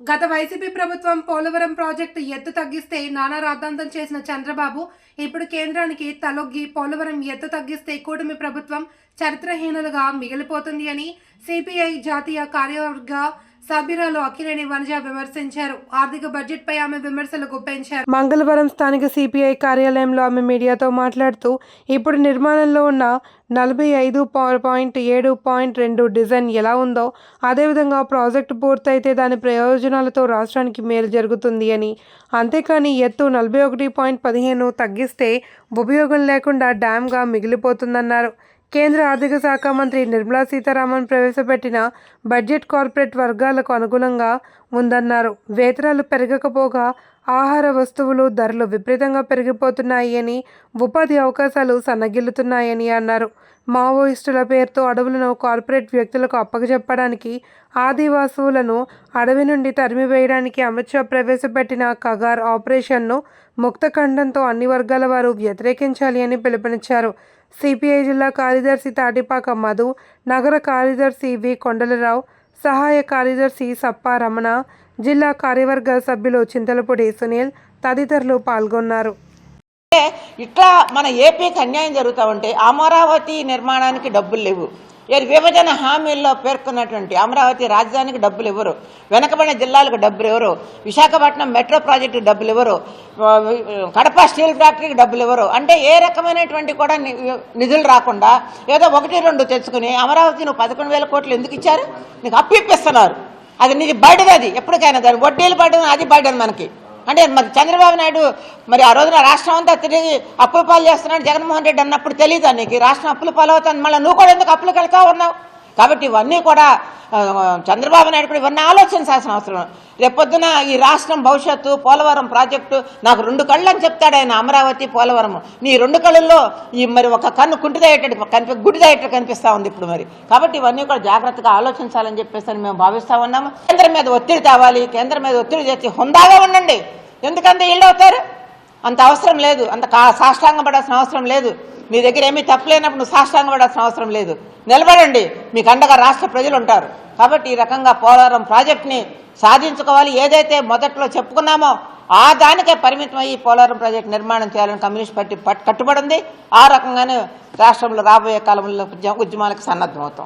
గత వైసీపీ ప్రభుత్వం పోలవరం ప్రాజెక్టు ఎత్తు తగ్గిస్తే నానా రాద్ధాంతం చేసిన చంద్రబాబు ఇప్పుడు కేంద్రానికి తలొగ్గి పోలవరం ఎత్తు తగ్గిస్తే కూటమి ప్రభుత్వం చరిత్రహీనులుగా మిగిలిపోతుంది అని సిపిఐ జాతీయ కార్యవర్గ సభ్యురాలు అఖిలేని వనజ విమర్శించారు. ఆర్థిక బడ్జెట్ పై ఆమె విమర్శలకు పెంచారు మంగళవారం స్థానిక సిపిఐ కార్యాలయంలో ఆమె మీడియాతో మాట్లాడుతూ ఇప్పుడు నిర్మాణంలో ఉన్న నలభై ఐదు పాయింట్ ఏడు పాయింట్ రెండు డిజైన్ ఎలా ఉందో అదేవిధంగా ప్రాజెక్టు పూర్తయితే దాని ప్రయోజనాలతో రాష్ట్రానికి మేలు జరుగుతుంది అని. అంతేకాని ఎత్తు నలభై ఒకటి పాయింట్ పదిహేను తగ్గిస్తే ఉపయోగం లేకుండా డ్యామ్గా మిగిలిపోతుందన్నారు. కేంద్ర ఆర్థిక శాఖ మంత్రి నిర్మలా సీతారామన్ ప్రవేశపెట్టిన బడ్జెట్ కార్పొరేట్ వర్గాలకు అనుగుణంగా ఉందన్నారు. వేతనాలు పెరగకపోగా ఆహార వస్తువులు ధరలు విపరీతంగా పెరిగిపోతున్నాయి అని ఉపాధి అవకాశాలు సన్నగిల్లుతున్నాయని అన్నారు. మావోయిస్టుల పేరుతో అడవులను కార్పొరేట్ వ్యక్తులకు అప్పగజెప్పడానికి ఆదివాసులను అడవి నుండి తరిమివేయడానికి అమిత్ షా ప్రవేశపెట్టిన కగార్ ఆపరేషన్ను ముక్తఖండంతో అన్ని వర్గాల వారు వ్యతిరేకించాలి అని పిలుపునిచ్చారు. సిపిఐ జిల్లా కార్యదర్శి తాటిపాక మధు నగర కార్యదర్శి వి కొండలరావు సహాయ కార్యదర్శి సప్పా రమణ జిల్లా కార్యవర్గ సభ్యులు చింతలపూడి సునీల్ తదితరులు పాల్గొన్నారు. ఇట్లా మన ఏపీకి అన్యాయం జరుగుతూ ఉంటే అమరావతి నిర్మాణానికి డబ్బులు లేవు. విభజన హామీల్లో పేర్కొన్నటువంటి అమరావతి రాజధానికి డబ్బులు ఇవ్వరు వెనకబడిన జిల్లాలకు డబ్బులు ఇవ్వరు విశాఖపట్నం మెట్రో ప్రాజెక్టుకు డబ్బులు ఇవ్వరు కడప స్టీల్ ఫ్యాక్టరీకి డబ్బులు ఇవ్వరు అంటే ఏ రకమైనటువంటి కూడా ని- నిధులు రాకుండా ఏదో ఒకటి రెండు తెచ్చుకుని అమరావతి నువ్వు పదకొండు వేల కోట్లు ఎందుకు ఇచ్చారు? నీకు అప్పు ఇప్పిస్తున్నారు. అది నీకు బయటది అది ఎప్పటికైనా దాని వడ్డీలు పడడం అది బయటది మనకి. అంటే మరి చంద్రబాబు నాయుడు మరి ఆ రోజున రాష్ట్రం అంతా తిరిగి అప్పుల పాలు చేస్తున్నాడు జగన్మోహన్ రెడ్డి అన్నప్పుడు తెలియదా నీకు? రాష్ట్రం అప్పుల పాలు అవుతుంది మళ్ళీ నువ్వు కూడా ఎందుకు అప్పులు వెళ్తా ఉన్నావు? కాబట్టి ఇవన్నీ కూడా చంద్రబాబు నాయుడు కూడా ఇవన్నీ ఆలోచించాల్సిన అవసరం. రేపొద్దున ఈ రాష్ట్రం భవిష్యత్తు పోలవరం ప్రాజెక్టు నాకు రెండు కళ్ళు అని చెప్తాడు ఆయన అమరావతి పోలవరం నీ రెండు కళ్ళల్లో ఈ మరి ఒక కన్ను కుంటిదయ్యేటట్టు కనిపి గుడిదయ్యేటట్టు కనిపిస్తూ ఉంది ఇప్పుడు మరి. కాబట్టి ఇవన్నీ కూడా జాగ్రత్తగా ఆలోచించాలని చెప్పేసి అని మేము భావిస్తూ ఉన్నాము. కేంద్రం మీద ఒత్తిడి తేవాలి కేంద్రం మీద ఒత్తిడి తెచ్చి హుందాగా ఉండండి. ఎందుకంటే ఇళ్ళు అవుతారు? అంత అవసరం లేదు. అంత సాష్టాంగం పడాల్సిన అవసరం లేదు. మీ దగ్గర ఏమీ తప్పలేనప్పుడు నువ్వు సాష్టాంగం పడాల్సిన అవసరం లేదు. నిలబడండి. మీకు అండగా రాష్ట్ర ప్రజలు ఉంటారు. కాబట్టి ఈ రకంగా పోలవరం ప్రాజెక్ట్ని సాధించుకోవాలి. ఏదైతే మొదట్లో చెప్పుకున్నామో ఆ దానికే పరిమితం అయ్యి పోలవరం ప్రాజెక్ట్ నిర్మాణం చేయాలని కమ్యూనిస్ట్ పార్టీ కట్టుబడి కట్టుబడింది ఆ రకంగానే రాష్ట్రంలో రాబోయే కాలంలో ఉద్యమాలకు సన్నద్ధమవుతాం.